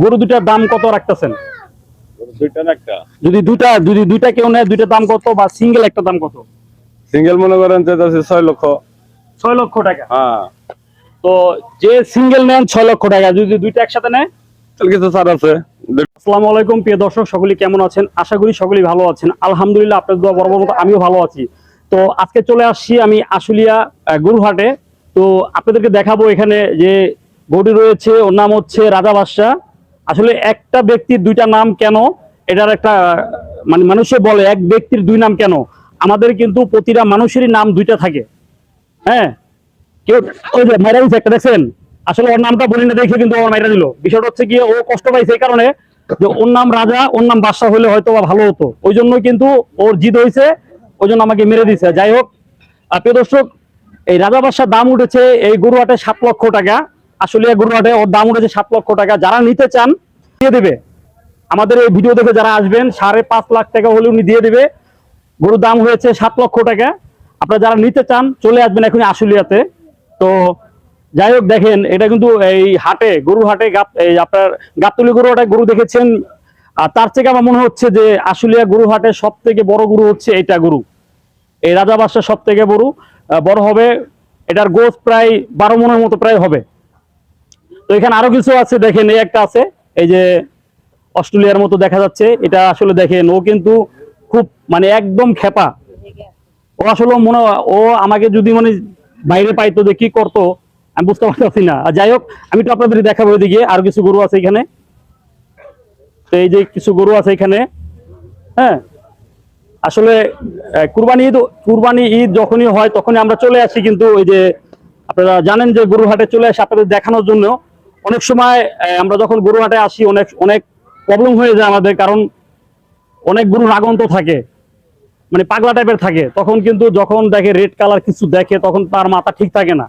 গরু দুটার দাম কত রাখতেছেন? যদি দুইটা যদি দুইটা কেউ নেয় দুইটা দাম কত বা সিঙ্গেল একটা দাম কত? সিঙ্গেল মনে করেন ছয় লক্ষ। ছয় লক্ষ টাকা। হ্যাঁ। তো যে সিঙ্গেল নেন ছয় লক্ষ টাকা। যদি দুইটা একসাথে নেয়? কিছু ছাড় আছে। আসসালামু আলাইকুম প্রিয় দর্শক সকলেই কেমন আছেন? আশা করি সকলেই ভালো আছেন। আলহামদুলিল্লাহ আপনাদের দোয়া বরাবর মতো আমিও ভালো আছি। তো আজকে চলে আসছি আমি আশুলিয়া গরুহাটে। তো আপনাদেরকে দেখাবো এখানে যে গরুটি রয়েছে ওর নাম হচ্ছে রাজা বাদশাহ। আসলে একটা ব্যক্তির দুইটা নাম কেন? এটার একটা মানে মানুষে বলে, এক ব্যক্তির দুই নাম কেন? আমাদের কিন্তু প্রতিটা মানুষেরই নাম দুইটা থাকে। হ্যাঁ? কেউ, ওই যে মাইরা দিচ্ছে একটা, দেখছেন? আসলে ওর নামটা বলি না, দেখে কিন্তু ওর মাইরা দিল। বিষয়টা হচ্ছে গিয়ে ও কষ্ট পাইছে এই কারণে যে ওর নাম রাজা, ওর নাম বাদশাহ হলে হয়তো ভালো হতো। ওই জন্য কিন্তু ওর জিদ হয়েছে ওই জন্য আমাকে মেরে দিছে। যাই হোক প্রিয় দর্শক, এই রাজা বাদশাহ দাম উঠেছে এই গরুহাটে সাত লক্ষ টাকা। আসলে গরুহাটে ওর দাম উঠেছে সাত লক্ষ টাকা। যারা নিতে চান, দিয়ে দেবে। আমাদের এই ভিডিও দেখে যারা আসবেন, সাড়ে পাঁচ লাখ টাকা হলে উনি দিয়ে দেবে। গরুর দাম হয়েছে সাত লক্ষ টাকা। আপনারা যারা নিতে চান, চলে আসবেন এখন আশুলিয়াতে। তো যাই হোক, দেখেন, এটা কিন্তু এই হাটে গরু হাটে এই আপনার গাবতলি গরু হাটে গরু দেখেছেন। আর তার থেকে আমার মনে হচ্ছে যে আশুলিয়া গরু হাটে সব থেকে বড় গরু হচ্ছে এইটা গরু। এই রাজা সব থেকে বড় বড় হবে। এটার গোস প্রায় বারো মনের মতো প্রায় হবে। এখানে আরও কিছু আছে, দেখেন এই একটা আছে, এই যে অস্ট্রেলিয়ার মতো দেখা যাচ্ছে, এটা আসলে দেখেন, ও কিন্তু খুব মানে একদম খেপা। ও আসলে মনে ও আমাকে যদি মানে বাইরে পাইতো যে কি করতো, আমি বুঝতে পারতেছি না। আর যাই হোক, আমি তো আপনাদের দেখাবো ওইদিকে আর কিছু গরু আছে এখানে। তো এই যে কিছু গরু আছে এখানে হ্যাঁ। আসলে কুরবানি ঈদ কুরবানি ঈদ যখনই হয়, তখনই আমরা চলে আসি, কিন্তু ওই যে আপনারা জানেন যে গরু হাটে চলে আসি, আপনাদের দেখানোর জন্য। অনেক সময় আমরা যখন গরু হাটে আসি, অনেক অনেক প্রবলেম হয়ে যায় আমাদের, কারণ অনেক গরুর আগন্ত থাকে মানে পাগলা টাইপের থাকে। তখন কিন্তু যখন দেখে রেড কালার কিছু দেখে, তখন তার মাথা ঠিক থাকে না।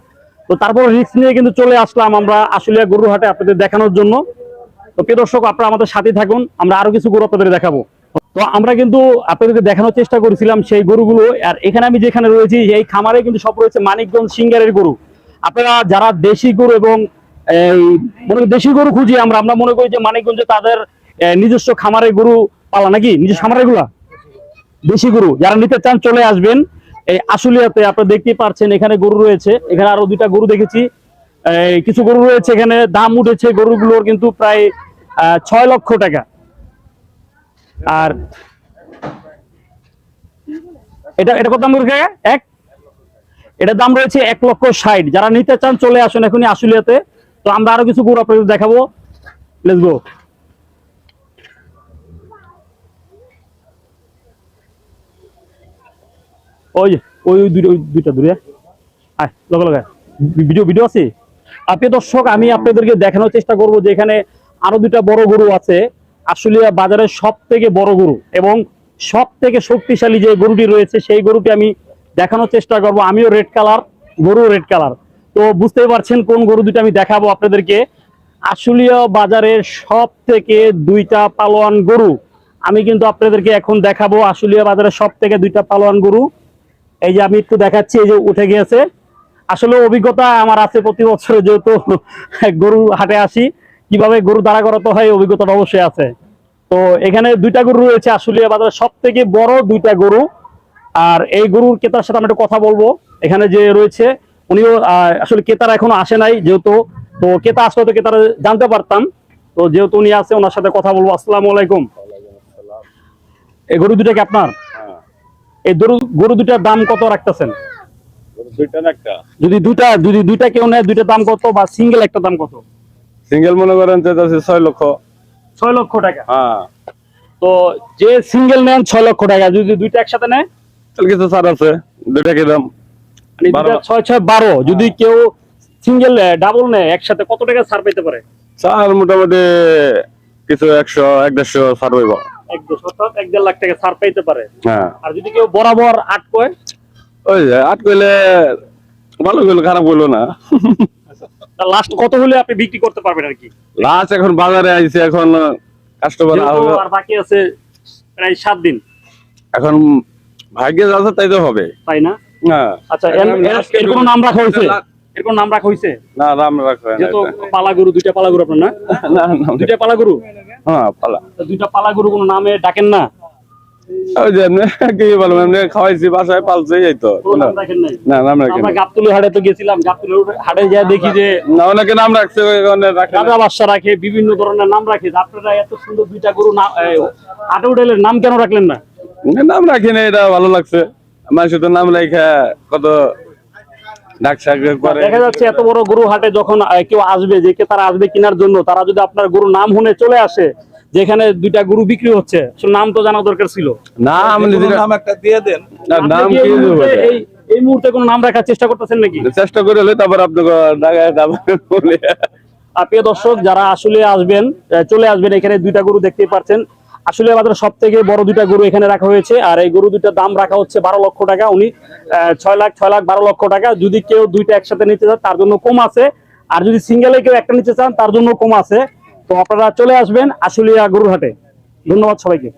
তো তারপর রিস্ক নিয়ে কিন্তু চলে আসলাম আমরা আসলে গরু হাটে আপনাদের দেখানোর জন্য। তো প্রিয় দর্শক, আপনারা আমাদের সাথে থাকুন, আমরা আরও কিছু গরু আপনাদের দেখাবো। তো আমরা কিন্তু আপনাদেরকে দেখানোর চেষ্টা করেছিলাম সেই গরুগুলো, আর এখানে আমি যেখানে রয়েছি, এই খামারে কিন্তু সব রয়েছে মানিকগঞ্জ সিঙ্গারের গরু। আপনারা যারা দেশি গরু এবং দেশি গরু খুঁজি আমরা আমরা মনে করি যে মানিকগঞ্জে তাদের নিজস্ব খামারে গরু পালা নাকি? নিজস্ব খামারেরগুলা দেশি গরু, যারা নিতে চান চলে আসবেন। এই আশুলিয়াতে আপনারা দেখতেই পাচ্ছেন এখানে গরু রয়েছে। এখানে আরও দুইটা গরু দেখেছি। কিছু গরু রয়েছে এখানে, দাম উঠেছে গরুগুলোর কিন্তু প্রায় ছয় লক্ষ টাকা। আর এটা এটা কত দাম এক? এটার দাম রয়েছে এক লক্ষ ষাট। যারা নিতে চান চলে আসুন এখনই আশুলিয়াতে। তো আমরা আরও কিছু গরু আপনাদের দেখাবো। লেটস গো ওই ওই দুইটা দূরে। ভিডিও ভিডিও আছে? আপনি দর্শক, আমি আপনাদেরকে দেখানোর চেষ্টা করব যে এখানে আরও দুইটা বড় গরু আছে। আশুলিয়া বাজারের সব থেকে বড় গরু এবং সব থেকে শক্তিশালী যে গরুটি রয়েছে, সেই গরুটি আমি দেখানোর চেষ্টা করব। আমিও রেড কালার গরু রেড কালার তো বুঝতেই পারছেন কোন গরু দুটো আমি দেখাবো আপনাদেরকে। আশুলিয়া বাজারের সব থেকে দুইটা পালোয়ান গরু। আমি কিন্তু আপনাদেরকে এখন দেখাবো আশুলিয়া বাজারের সব থেকে দুইটা পালোয়ান গরু। এই যে আমি একটু দেখাচ্ছি, এই যে উঠে গিয়েছে। আসলে অভিজ্ঞতা আমার আছে প্রতি বছর, যেহেতু গরু হাটে আসি, কীভাবে গরু দাঁড়া করাতে হয়, এই অভিজ্ঞতাটা অবশ্যই আছে। তো এখানে দুইটা গরু রয়েছে আশুলিয়া বাজারের সব থেকে বড় দুইটা গরু। আর এই গরুর ক্রেতার সাথে আমরা একটু কথা বলব। এখানে যে রয়েছে উনিও আসলে ক্রেতারা এখনও আসে নাই যেহেতু। তো ক্রেতা আসলে তো ক্রেতারা জানতে পারতাম। তো যেহেতু উনি আছে ওনার সাথে কথা বলব। আসসালামু আলাইকুম। এই গরু দুটা কি আপনার? হ্যাঁ। এই গরু দুটার দাম কত রাখতেছেন? দুইটা না একটা। যদি দুইটা যদি দুইটা কেউ নেয় দুইটা দাম কত বা সিঙ্গেল একটা দাম কত? সিঙ্গেল মনে করেন ছয় লক্ষ। ছয় লক্ষ টাকা। হ্যাঁ। তো যে সিঙ্গেল নেন ছয় লক্ষ টাকা। যদি দুইটা একসাথে নেয়? তাহলে কিছু ছাড় আছে। দুইটা কি দাম? ছয় ছয় বারো। যদি কেউ সিঙ্গেল ডাবল নেয় একসাথে কত টাকা ছাড় পেতে পারে? চার মোটামুটি কিছু একশো এক দেড়শো ছাড় হইব। এক অর্থাৎ এক দেড় লাখ টাকা ছাড় পেতে পারে। হ্যাঁ। আর যদি কেউ বরাবর আট কয়? ওই আট কইলে ভালো কইলো খারাপ কইলো না। লাস্ট কত হলে আপনি বিক্রি করতে পারবেন আর কি? লাস্ট এখন বাজারে আইছে এখন কাস্টমার আর বাকি আছে প্রায় সাত দিন। এখন ভাগ্যে যা তাই তো হবে। তাই না? হ্যাঁ আচ্ছা এর- এর- এর কোনো নাম রাখা হয়েছে? এরকম নাম রাখা হয়েছে? না রাম রাখবে না যেহেতু পালা গরু দুইটা পালা গরু আপনার না? না না দুইটা পালা গরু হ্যাঁ পালা। তো দুইটা পালা গরু কোনো নামে ডাকেন না? ওই যে কি বলব এমনি খাওয়াইছি বাসায় পালছে এই তো। কোনো নাম রাখেন নাই? না নাম রাখেন আমরা গাবতলি হাটে তো গেছিলাম গাবতলি হাটে যা দেখি যে না অনেকে নাম রাখছে রাখে রাজা বাদশা রাখে বিভিন্ন ধরনের নাম রাখে। আপনারা এত সুন্দর দুইটা গরু না হাটে উঠেলের নাম কেন রাখলেন না? নাম রাখি না এটা ভালো লাগছে। মানুষের তো নাম রেখা কত দেখা যাচ্ছে এত বড় গরু হাটে যখন কেউ আসবে যে কে তারা আসবে কেনার জন্য তারা যদি আপনার গরুর নাম শুনে চলে আসে যেখানে দুইটা গরু বিক্রি হচ্ছে নাম তো জানা দরকার ছিল। নাম নাম একটা দিয়ে দেন। নাম কি এই মুহূর্তে- কোনো নাম রাখার চেষ্টা করতেছেন নাকি? চেষ্টা করে হলে তারপর আপনাকে দর্শক যারা আসলে আসবেন আহ, চলে আসবেন এখানে দুইটা গরু দেখতেই পাচ্ছেন। আসলে আমাদের সব থেকে বড় দুইটা গরু এখানে রাখা হয়েছে, আর এই গরু দুইটার দাম রাখা হচ্ছে বারো লক্ষ টাকা। উনি ছয় লাখ ছয় লাখ, বারো লক্ষ টাকা। যদি কেউ দুইটা একসাথে নিতে চান তার জন্য কম আছে। আর যদি সিঙ্গেলে কেউ একটা নিতে চান, তার জন্য কম আছে। তো আপনারা চলে আসবেন আশুলিয়া গরুর হাটে। ধন্যবাদ সবাইকে।